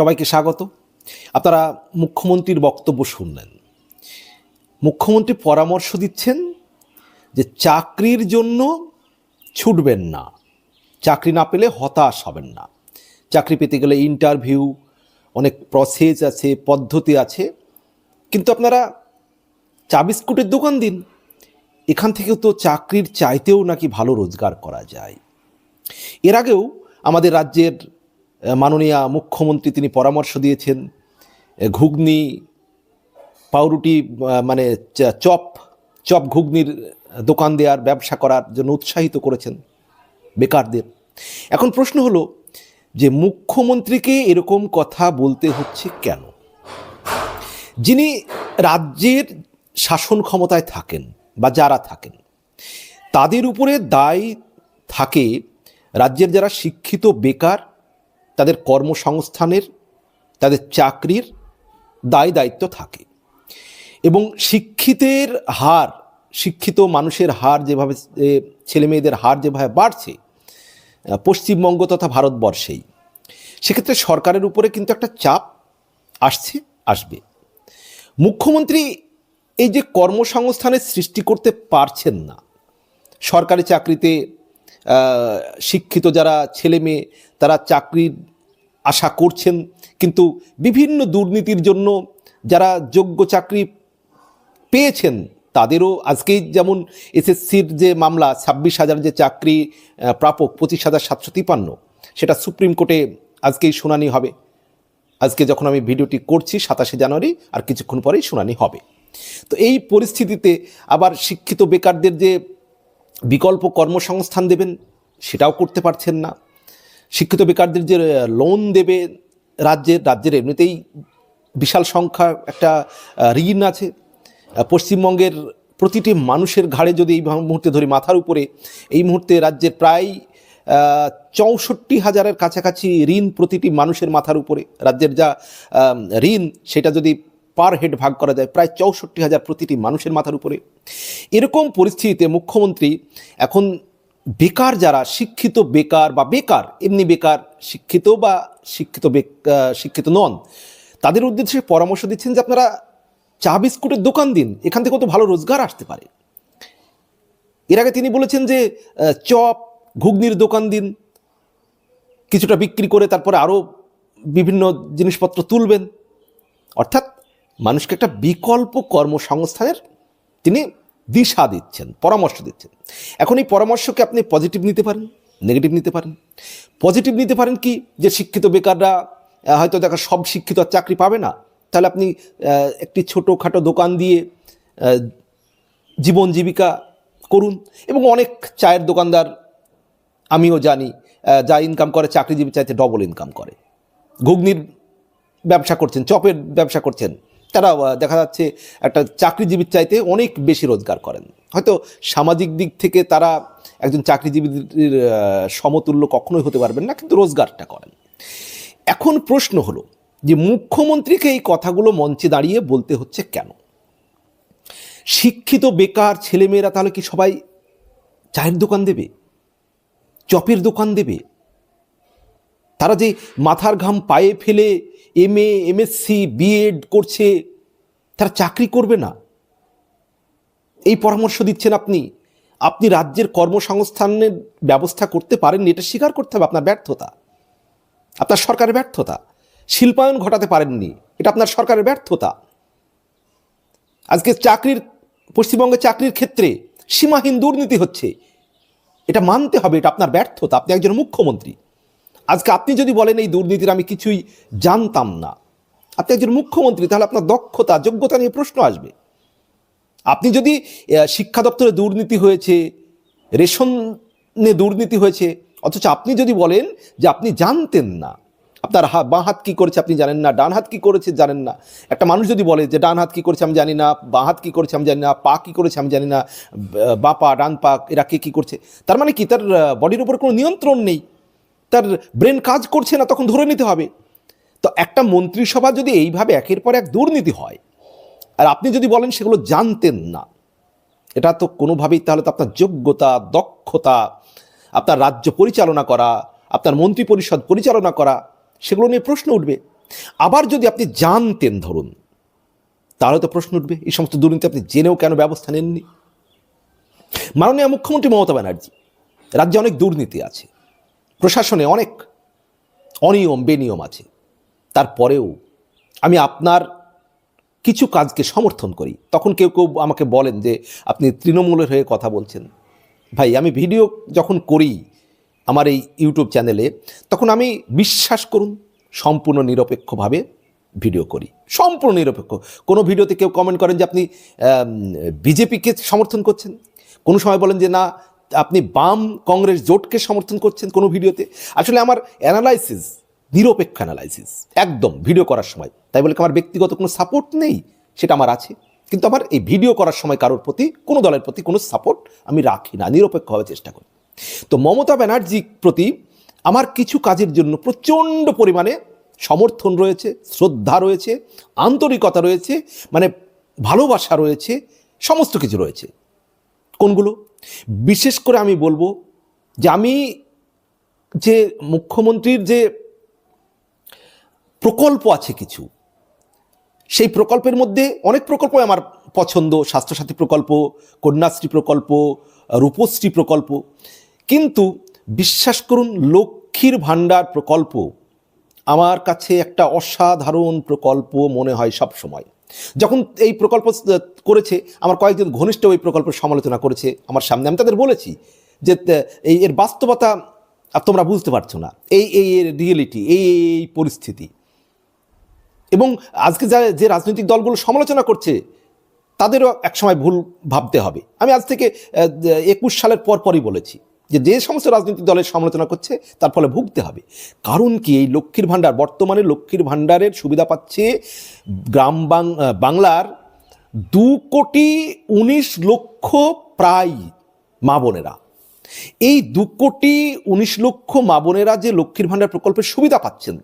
সবাইকে স্বাগত। আপনারা মুখ্যমন্ত্রীর বক্তব্য শুনলেন। মুখ্যমন্ত্রী পরামর্শ দিচ্ছেন যে চাকরির জন্য ছুটবেন না। চাকরি না পেলে হতাশ হবেন না। চাকরি পেতে গেলে ইন্টারভিউ অনেক প্রসেস আছে, পদ্ধতি আছে। কিন্তু আপনারা চা বিস্কুটের দোকান দিন। এখান থেকেও তো চাকরির চাইতেও নাকি ভালো রোজগার করা যায়। এর আগেও আমাদের রাজ্যের মাননীয় মুখ্যমন্ত্রী তিনি পরামর্শ দিয়েছেন। ঘুগনি, পাউরুটি মানে চপ চপ ঘুগনির দোকান দেওয়ার, ব্যবসা করার জন্য উৎসাহিত করেছেন বেকারদের। এখন প্রশ্ন হলো যে মুখ্যমন্ত্রীকে এরকম কথা বলতে হচ্ছে কেন? যিনি রাজ্যের শাসন ক্ষমতায় থাকেন বা যারা থাকেন, তাদের উপরে দায় থাকে রাজ্যের যারা শিক্ষিত, বেকার তাদের কর্মসংস্থানের তাদের চাকরির দায় দায়িত্ব থাকে। এবং শিক্ষিতের হার শিক্ষিত মানুষের হার যেভাবে এ, ছেলে মেয়েদের হার যেভাবে বাড়ছে পশ্চিমবঙ্গ তথা ভারতবর্ষেই সেক্ষেত্রে সরকারের উপরে কিন্তু একটা চাপ আসছে আসবে। মুখ্যমন্ত্রী এই যে কর্মসংস্থানের সৃষ্টি করতে পারছেন না সরকারি চাকরিতে শিক্ষিত যারা ছেলে মেয়ে, তারা চাকরির আশা করছেন, কিন্তু বিভিন্ন দুর্নীতির জন্য যারা যোগ্য চাকরি পেয়েছেন, তাদেরও আজকেই যেমন এসএসসির যে মামলা, ছাব্বিশ হাজার যে চাকরি প্রাপক পঁচিশ হাজার সাতশো তিপান্ন, সেটা সুপ্রিম কোর্টে আজকেই শুনানি হবে। আজকে যখন আমি ভিডিওটি করছি সাতাশে জানুয়ারি, আর কিছুক্ষণ পরেই শুনানি হবে। তো এই পরিস্থিতিতে আবার শিক্ষিত বেকারদের যে বিকল্প কর্মসংস্থান দেবেন, সেটাও করতে পারছেন না। শিক্ষিত বেকারদের যে লোন দেবে রাজ্যের রাজ্যের এমনিতেই বিশাল সংখ্যা একটা ঋণ আছে। পশ্চিমবঙ্গের প্রতিটি মানুষের ঘাড়ে যদি এই মুহূর্তে ধরি মাথার উপরে, এই মুহূর্তে রাজ্যের প্রায় চৌষট্টি হাজারের কাছাকাছি ঋণ প্রতিটি মানুষের মাথার উপরে। রাজ্যের যা ঋণ, সেটা যদি পার হেড ভাগ করা যায় প্রায় চৌষট্টি হাজার প্রতিটি মানুষের মাথার উপরে। এরকম পরিস্থিতিতে মুখ্যমন্ত্রী এখন বেকার যারা, শিক্ষিত বেকার বা বেকার, এমনি বেকার, শিক্ষিত বা শিক্ষিত শিক্ষিত নন, তাদের উদ্দেশ্যে পরামর্শ দিচ্ছেন যে আপনারা চা বিস্কুটের দোকান দিন, এখান থেকেও তো ভালো রোজগার আসতে পারে। এর আগে তিনি বলেছেন যে চপ, ঘুগনির দোকান দিন, কিছুটা বিক্রি করে তারপরে আরও বিভিন্ন জিনিসপত্র তুলবেন। অর্থাৎ মানুষকে একটা বিকল্প কর্মসংস্থানের তিনি দিশা দিচ্ছেন, পরামর্শ দিচ্ছেন। এখন এই পরামর্শকে আপনি পজিটিভ নিতে পারেন নেগেটিভ নিতে পারেন। পজিটিভ নিতে পারেন কি? যে শিক্ষিত বেকাররা হয়তো দেখা সব শিক্ষিত আর চাকরি পাবে না। তাহলে আপনি একটি ছোটোখাটো দোকান দিয়ে জীবন জীবিকা করুন। এবং অনেক চায়ের দোকানদার, আমিও জানি যা ইনকাম করে চাকরিজীবী চাইতে ডবল ইনকাম করে। ঘুগনির ব্যবসা করছেন, চপের ব্যবসা করছেন তারা দেখা যাচ্ছে একটা চাকরিজীবীর চাইতে অনেক বেশি রোজগার করেন। হয়তো সামাজিক দিক থেকে তারা একজন চাকরিজীবীর সমতুল্য কখনোই হতে পারবেন না, কিন্তু রোজগারটা করেন। এখন প্রশ্ন হলো যে মুখ্যমন্ত্রীকে এই কথাগুলো মঞ্চে দাঁড়িয়ে বলতে হচ্ছে কেন? শিক্ষিত, বেকার ছেলেমেয়েরা তাহলে কি সবাই চায়ের দোকান দেবে? চপের দোকান দেবে? তারা যে মাথার ঘাম পায়ে ফেলে এম এ এমএসসি বিএড করছে, তারা চাকরি করবে না। এই পরামর্শ দিচ্ছেন আপনি। আপনি রাজ্যের কর্মসংস্থানের ব্যবস্থা করতে পারেননি, এটা স্বীকার করতে হবে আপনার ব্যর্থতা। আপনার সরকারের ব্যর্থতা। শিল্পায়ন ঘটাতে পারেননি, এটা আপনার সরকারের ব্যর্থতা। আজকে চাকরির, পশ্চিমবঙ্গে চাকরির ক্ষেত্রে সীমাহীন দুর্নীতি হচ্ছে। এটা মানতে হবে, এটা আপনার ব্যর্থতা। আপনি একজন মুখ্যমন্ত্রী। আজকে আপনি যদি বলেন এই দুর্নীতির আমি কিছুই জানতাম না, আপনি একজন মুখ্যমন্ত্রী, তাহলে আপনার দক্ষতা, যোগ্যতা নিয়ে প্রশ্ন আসবে। আপনি যদি শিক্ষা দপ্তরে দুর্নীতি হয়েছে, রেশনে দুর্নীতি হয়েছে, অথচ আপনি যদি বলেন যে আপনি জানতেন না, আপনার হা, বাঁ হাত কী করেছে আপনি জানেন না, ডান হাত কী করেছে জানেন না। একটা মানুষ যদি বলে যে ডান হাত কী করেছে আমি জানি না, বাঁ হাত কী করেছে আমি জানি না, পা কী করেছে আমি জানি না, বা- পা, ডান পা, এরা কে কী করছে, তার মানে কি তার বডির উপর কোনো নিয়ন্ত্রণ নেই। তার ব্রেন কাজ করছে না, তখন ধরে নিতে হবে। তো একটা মন্ত্রিসভা যদি এইভাবে একের পর এক দুর্নীতি হয়, আর আপনি যদি বলেন সেগুলো জানতেন না, এটা তো কোনোভাবেই তাহলে তো আপনার যোগ্যতা, দক্ষতা, আপনার রাজ্য পরিচালনা করা, আপনার মন্ত্রী পরিষদ পরিচালনা করা, সেগুলো নিয়ে প্রশ্ন উঠবে। আবার যদি আপনি জানতেন ধরুন, তাহলে তো প্রশ্ন উঠবে, এই সমস্ত দুর্নীতি আপনি জেনেও কেন ব্যবস্থা নেননি? মাননীয় মুখ্যমন্ত্রী মমতা ব্যানার্জি, রাজ্যে অনেক দুর্নীতি আছে। প্রশাসনে অনেক অনিয়ম, বেনিয়ম আছে। তারপরেও আমি আপনার কিছু কাজকে সমর্থন করি। তখন কেউ কেউ আমাকে বলেন যে, আপনি তৃণমূলের হয়ে কথা বলছেন। ভাই, আমি ভিডিও যখন করি আমার এই ইউটিউব চ্যানেলে, তখন আমি বিশ্বাস করুন, সম্পূর্ণ নিরপেক্ষভাবে ভিডিও করি। সম্পূর্ণ নিরপেক্ষ। কোনো ভিডিওতে কেউ কমেন্ট করেন যে, আপনি বিজেপিকে সমর্থন করছেন? কোনো সময় বলেন যে, না আপনি বাম কংগ্রেস জোটকে সমর্থন করছেন কোনো ভিডিওতে? আসলে আমার অ্যানালাইসিস নিরপেক্ষ অ্যানালাইসিস একদম ভিডিও করার সময়। তাই বলে আমার ব্যক্তিগত কোনো সাপোর্ট নেই? সেটা আমার আছে। কিন্তু আমার এই ভিডিও করার সময় কারোর প্রতি, কোনো দলের প্রতি কোনো সাপোর্ট আমি রাখি না নিরপেক্ষ হওয়ার চেষ্টা করি। তো মমতা ব্যানার্জির প্রতি আমার কিছু কাজের জন্য প্রচণ্ড পরিমাণে সমর্থন রয়েছে, শ্রদ্ধা রয়েছে, আন্তরিকতা রয়েছে মানে ভালোবাসা রয়েছে, সমস্ত কিছু রয়েছে। কোনগুলো? বিশেষ করে আমি বলব যে আমি যে মুখ্যমন্ত্রীর যে প্রকল্প আছে কিছু, সেই প্রকল্পের মধ্যে অনেক প্রকল্প আমার পছন্দ, স্বাস্থ্যসাথী প্রকল্প, কন্যাশ্রী প্রকল্প, রূপশ্রী প্রকল্প। কিন্তু বিশ্বাস করুন, লক্ষ্মীর ভাণ্ডার প্রকল্প আমার কাছে একটা অসাধারণ প্রকল্প মনে হয় সব সময় যখন এই প্রকল্প করেছে, আমার কয়েকজন ঘনিষ্ঠ এই প্রকল্পের সমালোচনা করেছে আমার সামনে। আমি তাদের বলেছি যে এই এর বাস্তবতা আর তোমরা বুঝতে পারছ না। এই এই এর রিয়েলিটি এই এই পরিস্থিতি। এবং আজকে যা, যে রাজনৈতিক দলগুলো সমালোচনা করছে, তাদেরও একসময় ভুল ভাবতে হবে। আমি আজ থেকে একুশ সালের পর পরই বলেছি। যে যে সমস্ত রাজনৈতিক দলের সমালোচনা করছে, তার ফলে ভুগতে হবে। কারণ কি? এই লক্ষ্মীর ভাণ্ডার, বর্তমানে লক্ষ্মীর ভাণ্ডারের সুবিধা পাচ্ছে গ্রাম বাংলার দু কোটি উনিশ লক্ষ প্রায় মা বোনেরা। এই দু কোটি উনিশ লক্ষ মা বোনেরা যে লক্ষ্মীর ভাণ্ডার প্রকল্পের সুবিধা পাচ্ছেন,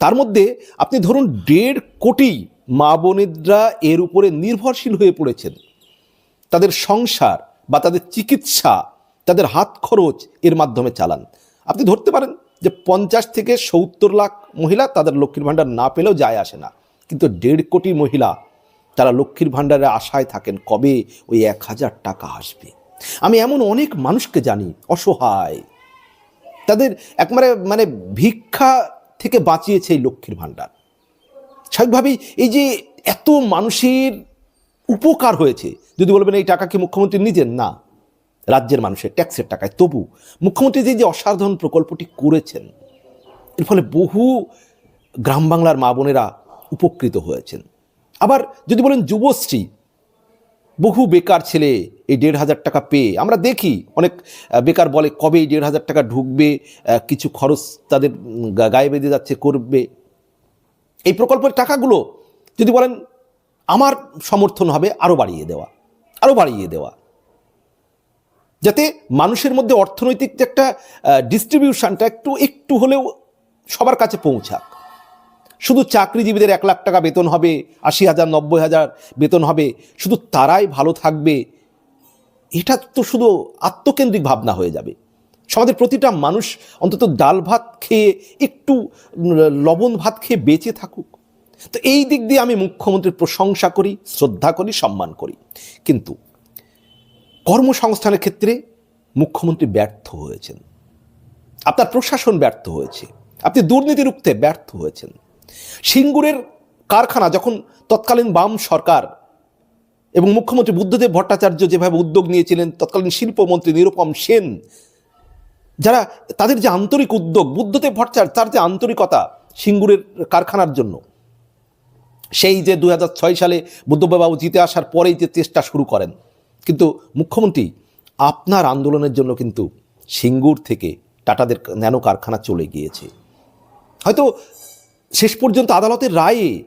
তার মধ্যে আপনি ধরুন দেড় কোটি মা বোনেরা এর উপরে নির্ভরশীল হয়ে পড়েছেন। তাদের সংসার বা তাদের চিকিৎসা তাদের হাত খরচ এর মাধ্যমে চালান। আপনি ধরতে পারেন যে পঞ্চাশ থেকে সত্তর লাখ মহিলা তাদের লক্ষ্মীর ভাণ্ডার না পেলেও যায় আসে না। কিন্তু দেড় কোটি মহিলা তারা লক্ষ্মীর ভাণ্ডারে আশায় থাকেন কবে ওই এক হাজার টাকা আসবে। আমি এমন অনেক মানুষকে জানি অসহায়। তাদের একবারে মানে ভিক্ষা থেকে বাঁচিয়েছে এই লক্ষ্মীর ভাণ্ডার। স্বাভাবিকভাবেই এই যে এত মানুষের উপকার হয়েছে, যদি বলবেন এই টাকা কি মুখ্যমন্ত্রী নিজের? না। রাজ্যের মানুষের ট্যাক্সের টাকায়। তবু মুখ্যমন্ত্রী যে অসাধারণ প্রকল্পটি করেছেন, এর ফলে বহু গ্রাম বাংলার মা বোনেরা উপকৃত হয়েছেন। আবার যদি বলেন যুবশ্রী, বহু বেকার ছেলে এই দেড় হাজার টাকা পেয়ে, আমরা দেখি অনেক বেকার বলে কবে এই দেড় হাজার টাকা ঢুকবে কিছু খরচ তাদের গায়ে বেঁধে যাচ্ছে, করবে। এই প্রকল্পের টাকাগুলো যদি বলেন, আমার সমর্থন হবে আরও বাড়িয়ে দেওয়া আরও বাড়িয়ে দেওয়া। যাতে মানুষের মধ্যে অর্থনৈতিক যে একটা ডিস্ট্রিবিউশনটা একটু একটু হলেও সবার কাছে পৌঁছাক। শুধু চাকরিজীবীদের এক লাখ টাকা বেতন হবে, আশি হাজার, নব্বই হাজার বেতন হবে, শুধু তারাই ভালো থাকবে, এটা তো শুধু আত্মকেন্দ্রিক ভাবনা হয়ে যাবে। সমাজের প্রতিটা মানুষ অন্তত ডাল ভাত খেয়ে, একটু লবণ ভাত খেয়ে বেঁচে থাকুক। তো এই দিক দিয়ে আমি মুখ্যমন্ত্রীর প্রশংসা করি, শ্রদ্ধা করি, সম্মান করি। কিন্তু কর্মসংস্থানের ক্ষেত্রে মুখ্যমন্ত্রী ব্যর্থ হয়েছেন। আপনার প্রশাসন ব্যর্থ হয়েছে। আপনি দুর্নীতি রুখতে ব্যর্থ হয়েছেন। সিঙ্গুরের কারখানা যখন তৎকালীন বাম সরকার এবং মুখ্যমন্ত্রী বুদ্ধদেব ভট্টাচার্য যেভাবে উদ্যোগ নিয়েছিলেন, তৎকালীন শিল্পমন্ত্রী নিরুপম সেন, যারা তাদের যে আন্তরিক উদ্যোগ, বুদ্ধদেব ভট্টাচার্য তার যে আন্তরিকতা সিঙ্গুরের কারখানার জন্য, সেই যে দু হাজার ছয় সালে বুদ্ধবাবু জিতে আসার পরেই যে চেষ্টা শুরু করেন মুখ্যমন্ত্রী, আপনার আন্দোলনের জন্য কিন্তু সিঙ্গুর থেকে টাটাদের ন্যানো কারখানা চলে গিয়েছে। হয়তো শেষ পর্যন্ত আদালতের রায়ে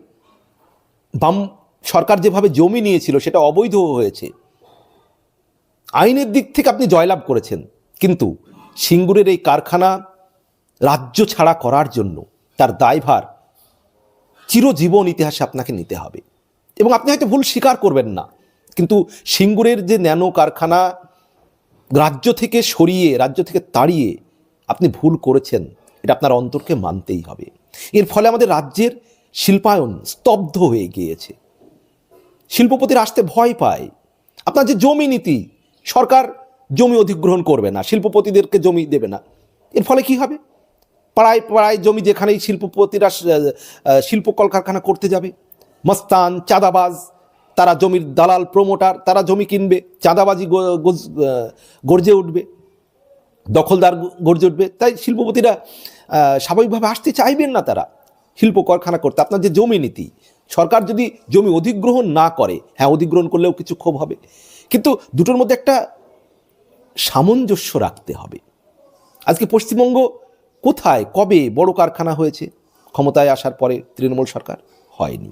বাম সরকার যেভাবে জমি নিয়েছিল, সেটা অবৈধ হয়েছে। আইনের দিক থেকে আপনি জয়লাভ করেছেন, কিন্তু সিঙ্গুরের এই কারখানা রাজ্য ছাড়া করার জন্য তার দায়ভার চিরজীবন ইতিহাসে আপনাকে নিতে হবে। এবং আপনি হয়তো ভুল স্বীকার করবেন না। কিন্তু সিঙ্গুরের যে ন্যানো কারখানা রাজ্য থেকে সরিয়ে, রাজ্য থেকে তাড়িয়ে আপনি ভুল করেছেন, এটা আপনার অন্তরকে মানতেই হবে। এর ফলে আমাদের রাজ্যের শিল্পায়ন স্তব্ধ হয়ে গিয়েছে। শিল্পপতির আসতে ভয় পায়। আপনার যে জমি নীতি, সরকার জমি অধিগ্রহণ করবে না, শিল্পপতিদেরকে জমি দেবে না। এর ফলে কি হবে? পাড়ায় পাড়ায় জমি যেখানেই শিল্পপতিরা শিল্প কলকারখানা করতে যাবে, মস্তান, চাঁদাবাজ তারা জমির দালাল প্রমোটার তারা জমি কিনবে, চাঁদাবাজি গর্জে উঠবে, দখলদার গর্জে উঠবে। তাই শিল্পপতিরা স্বাভাবিকভাবে আসতে চাইবেন না তারা। শিল্প কারখানা করতে। আপনার যে জমি নীতি, সরকার যদি জমি অধিগ্রহণ না করে হ্যাঁ অধিগ্রহণ করলেও কিছু ক্ষোভ হবে। কিন্তু দুটোর মধ্যে একটা সামঞ্জস্য রাখতে হবে। আজকে পশ্চিমবঙ্গ কোথায়, কবে বড় কারখানা হয়েছে, ক্ষমতায় আসার পরে তৃণমূল সরকার হয়নি।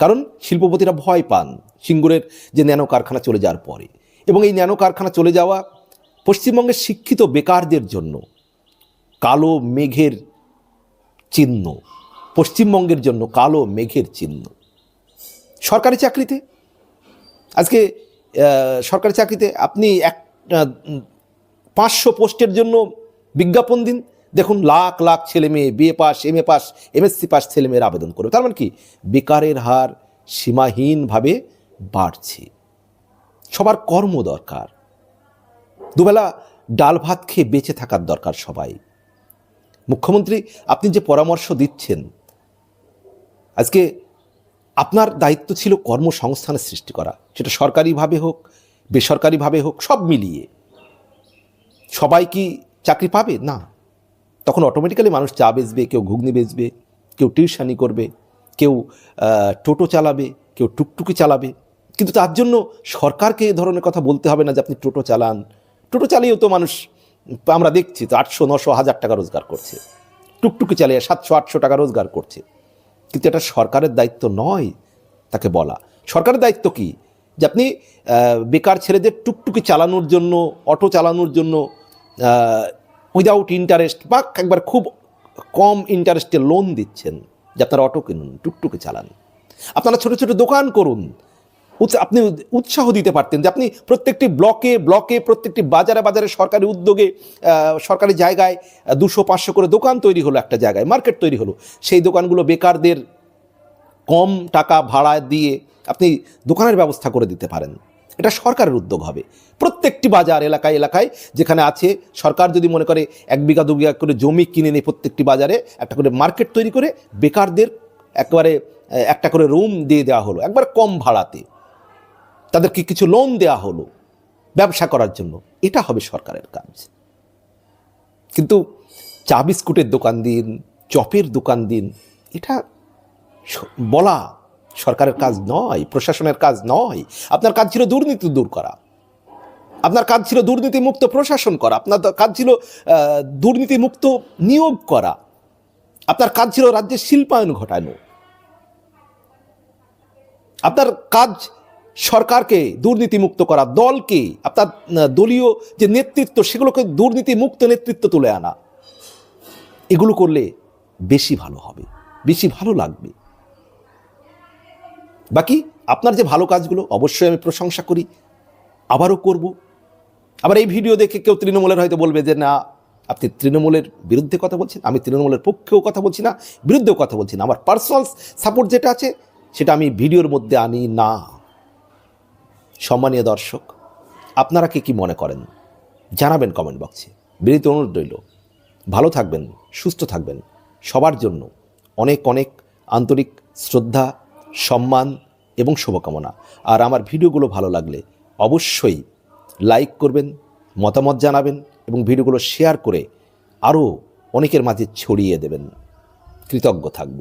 কারণ শিল্পপতিরা ভয় পান সিঙ্গুরের যে ন্যানো কারখানা চলে যাওয়ার পরে। এবং এই ন্যানো কারখানা চলে যাওয়া পশ্চিমবঙ্গের শিক্ষিত বেকারদের জন্য কালো মেঘের চিহ্ন, পশ্চিমবঙ্গের জন্য কালো মেঘের চিহ্ন। সরকারি চাকরিতে? আজকে সরকারি চাকরিতে আপনি এক পাঁচশো পোস্টের জন্য বিজ্ঞাপন দিন। দেখুন, লাখ লাখ ছেলে মেয়ে, BA pass M A pass, MSc pass ছেলে মেয়েরা আবেদন করবে। তার মানে কি? বেকারের হার সীমাহীনভাবে বাড়ছে। সবার কর্ম দরকার। দুবেলা ডাল ভাত খেয়ে বেঁচে থাকার দরকার সবাই। মুখ্যমন্ত্রী, আপনি যে পরামর্শ দিচ্ছেন, আজকে আপনার দায়িত্ব ছিল কর্মসংস্থানের সৃষ্টি করা। সেটা সরকারিভাবে হোক, বেসরকারিভাবে হোক, সব মিলিয়ে। সবাই কি চাকরি পাবে? না। তখন অটোমেটিক্যালি মানুষ চা বেচবে, কেউ ঘুগনি বেচবে, কেউ টিউশানি করবে, কেউ টোটো চালাবে, কেউ টুকটুকি চালাবে। কিন্তু তার জন্য সরকারকে এ ধরনের কথা বলতে হবে না যে আপনি টোটো চালান। টোটো চালিয়েও তো মানুষ, আমরা দেখছি তো আটশো, নশো, হাজার টাকা রোজগার করছে। টুকটুকি চালিয়ে সাতশো, আটশো টাকা রোজগার করছে। কিন্তু এটা সরকারের দায়িত্ব নয় তাকে বলা। সরকারের দায়িত্ব কি? যে আপনি বেকার ছেলেদের টুকটুকি চালানোর জন্য, অটো চালানোর জন্য উইদাউট ইন্টারেস্ট বা একবার খুব কম ইন্টারেস্টে লোন দিচ্ছেন, যে আপনারা অটো কিনুন, টুকটুকে চালান। আপনারা ছোট ছোট দোকান করুন। আপনি উৎসাহ দিতে পারতেন যে আপনি প্রত্যেকটি ব্লকে ব্লকে, প্রত্যেকটি বাজারে বাজারে সরকারি উদ্যোগে সরকারি জায়গায় দুশো, পাঁচশো করে দোকান তৈরি হলো একটা জায়গায় মার্কেট তৈরি হলো। সেই দোকানগুলো বেকারদের কম টাকা ভাড়া দিয়ে আপনি দোকানের ব্যবস্থা করে দিতে পারেন। এটা সরকারের উদ্যোগ হবে। প্রত্যেকটি বাজার এলাকায় এলাকায় যেখানে আছে, সরকার যদি মনে করে এক বিঘা, দু বিঘা করে জমি কিনে নিয়ে প্রত্যেকটি বাজারে, একটা করে মার্কেট তৈরি করে বেকারদের একবারে একটা করে রুম দিয়ে দেওয়া হলো। একবার কম ভাড়াতে। তাদেরকে কিছু লোন দেওয়া হলো ব্যবসা করার জন্য। এটা হবে সরকারের কাজ। কিন্তু চা বিস্কুটের দোকান দিন, চপের দোকান দিন, এটা বলা সরকারের কাজ নয়, প্রশাসনের কাজ নয়। আপনার কাজ ছিল দুর্নীতি দূর করা। আপনার কাজ ছিল দুর্নীতিমুক্ত প্রশাসন করা। আপনার কাজ ছিল দুর্নীতিমুক্ত নিয়োগ করা। আপনার কাজ ছিল রাজ্যের শিল্পায়ন ঘটানো। আপনার কাজ সরকারকে দুর্নীতিমুক্ত করা, দলকে, আপনার দলীয় যে নেতৃত্ব, সেগুলোকে দুর্নীতিমুক্ত নেতৃত্ব তুলে আনা। এগুলো করলে বেশি ভালো হবে, বেশি ভালো লাগবে। বাকি আপনার যে ভালো কাজগুলো, অবশ্যই আমি প্রশংসা করি। আবারও করব। আবার এই ভিডিও দেখে কেউ তৃণমূলের হয়তো বলবে যে, না, আপনি তৃণমূলের বিরুদ্ধে কথা বলছেন, আমি তৃণমূলের পক্ষেও কথা বলছি না, বিরুদ্ধেও কথা বলছি না। আমার পার্সোনাল সাপোর্ট যেটা আছে, সেটা আমি ভিডিওর মধ্যে আনি না। সম্মানীয় দর্শক, আপনারা কি কি মনে করেন? জানাবেন কমেন্ট বক্সে বিনীত অনুরোধ রইল। ভালো থাকবেন, সুস্থ থাকবেন। সবার জন্য অনেক অনেক আন্তরিক শ্রদ্ধা সম্মান এবং শুভকামনা। আর আমার ভিডিওগুলো ভালো লাগলে অবশ্যই লাইক করবেন, মতামত জানাবেন এবং ভিডিওগুলো শেয়ার করে আরও অনেকের মাঝে ছড়িয়ে দেবেন। কৃতজ্ঞ থাকব।